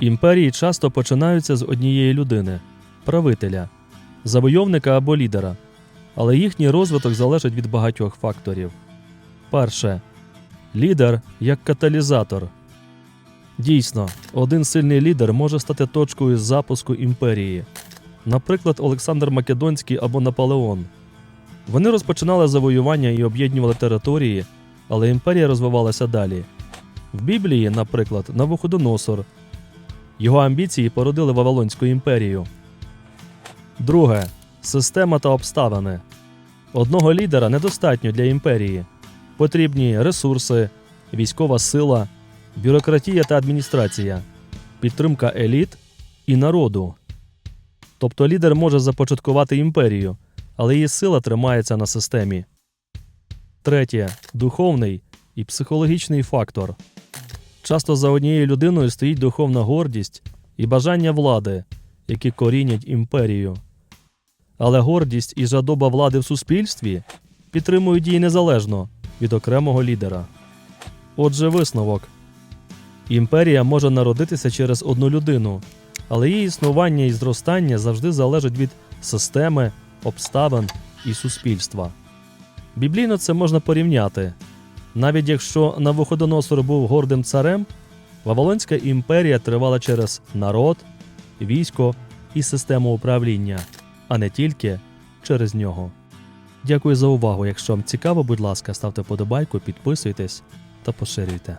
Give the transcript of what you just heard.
Імперії часто починаються з однієї людини правителя, завойовника або лідера, але їхній розвиток залежить від багатьох факторів. Перше. Лідер як каталізатор. Дійсно, один сильний лідер може стати точкою запуску імперії, наприклад, Олександр Македонський або Наполеон. Вони розпочинали завоювання і об'єднували території, але імперія розвивалася далі. В Біблії, наприклад, Навуходоносор. Його амбіції породили Вавилонську імперію. Друге. Система та обставини. Одного лідера недостатньо для імперії. Потрібні ресурси, військова сила, бюрократія та адміністрація, підтримка еліт і народу. Тобто лідер може започаткувати імперію, але її сила тримається на системі. Третє духовний і психологічний фактор. Часто за однією людиною стоїть духовна гордість і бажання влади, які корінять імперію. Але гордість і жадоба влади в суспільстві підтримують її незалежно від окремого лідера. Отже, висновок імперія може народитися через одну людину, але її існування і зростання завжди залежить від системи, обставин і суспільства. Біблійно це можна порівняти. Навіть якщо Навуходоносор був гордим царем, Вавилонська імперія тривала через народ, військо і систему управління, а не тільки через нього. Дякую за увагу. Якщо вам цікаво, будь ласка, ставте подобайку, підписуйтесь та поширюйте.